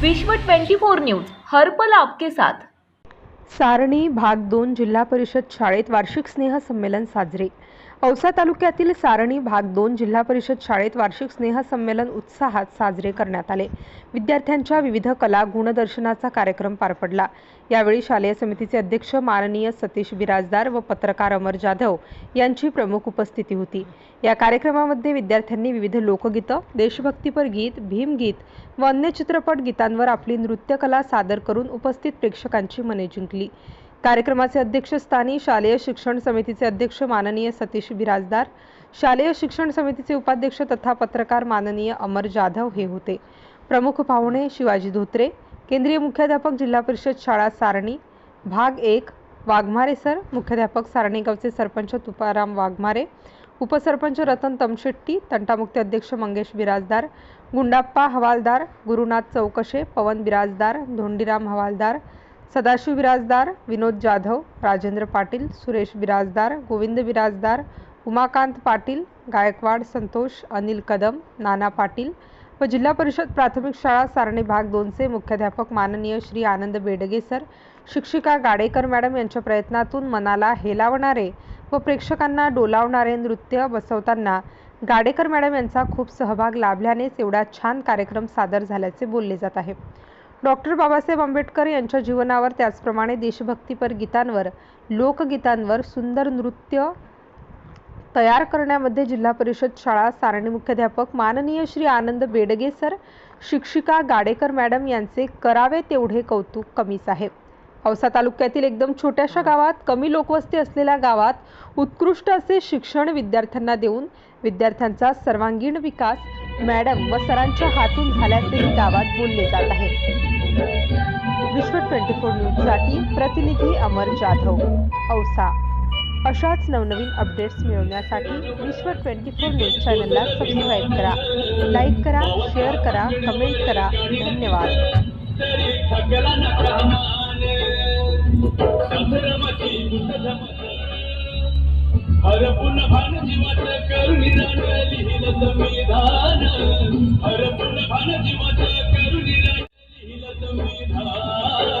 विश्व 24 न्यूज हर्पल आपके साथ. सारणी भाग दोन जिल्हा परिषद शाळेत वार्षिक स्नेह संमेलन साजरे. औसा तालुक्यातील सारणी भाग दोन जिल्हा परिषद शाळेत वार्षिक स्नेह संमेलन उत्साहात साजरे करण्यात आले. विद्यार्थ्यांच्या विविध कला गुणदर्शनाचा कार्यक्रम पार पडला. यावेळी शालेय समितीचे अध्यक्ष माननीय सतीश बिराजदार व पत्रकार अमर जाधव यांची प्रमुख उपस्थिती होती. या कार्यक्रमामध्ये विद्यार्थ्यांनी विविध लोकगीतं देशभक्तीपर गीत भीमगीत व अन्य चित्रपट गीतांवर आपली नृत्यकला सादर करून उपस्थित प्रेक्षकांची मने जिंकली. कार्यक्रमाचे अध्यक्षस्थानी शालेय शिक्षण समितीचे अध्यक्ष माननीय सतीश बिराजदार. शालेय शिक्षण समितीचे उपाध्यक्ष तथा पत्रकार माननीय अमर जाधव हे होते. प्रमुख पाहुणे शिवाजी धोत्रे. केंद्रीय मुख्याध्यापक जिल्हा परिषद शाळा सारणी. भाग एक वाघमारे सर. मुख्याध्यापक सारणी गावचे सरपंच तुकाराम वाघमारे. उपसरपंच रतन तमशेट्टी. तंटामुक्ती अध्यक्ष मंगेश बिराजदार. गुंडाप्पा हवालदार गुरुनाथ चौकशे. पवन बिराजदार धोंडीराम हवालदार. सदाशिव बिराजदार विनोद जाधव राजेंद्र पाटील सुरेश बिराजदार गोविंद बिराजदार उमाकांत पाटील गायकवाड संतोष अनिल कदम नाना पाटील व जिल्हा परिषद प्राथमिक शाळा सारणी भाग दोनचे मुख्याध्यापक माननीय श्री आनंद बेडगे सर शिक्षिका गाडेकर मॅडम यांच्या प्रयत्नातून मनाला हेलावणारे व प्रेक्षकांना डोलावणारे नृत्य बसवताना गाडेकर मॅडम यांचा खूप सहभाग लाभल्यानेच एवढा छान कार्यक्रम सादर झाल्याचे बोलले जात आहे. डॉक्टर बाबासाहेब आंबेडकर यांच्या जीवनावर त्याचप्रमाणे देशभक्तीपर गीतांवर लोकगीतांवर सुंदर नृत्य तयार करण्यामध्ये जिल्हा परिषद शाळा सारणी मुख्याध्यापक माननीय श्री आनंद बेडगे सर शिक्षिका गाडेकर मॅडम यांचे करावे तेवढे कौतुक कमीच आहे औसा तालुक्यातील एकदम छोट्याशा गावात कमी लोकवस्ती असलेल्या गावात उत्कृष्ट असे शिक्षण विद्यार्थ्यांना देऊन विद्यार्थ्यांचा सर्वांगीण विकास मॅडम व सरांच्या हातून झाल्याचेही गावात बोलले जात आहे. विश्व ट्वेंटी फोर न्यूजसाठी प्रतिनिधी अमर जाधव औसा. अशाच नवनवीन अपडेट्स मिळवण्यासाठी विश्व ट्वेंटी फोर न्यूज चॅनलला सबस्क्राईब करा लाईक करा शेअर करा कमेंट करा. धन्यवाद. لٹمی دان ہر پنھن بھن جي وچ کرونيل رحمت لٹمي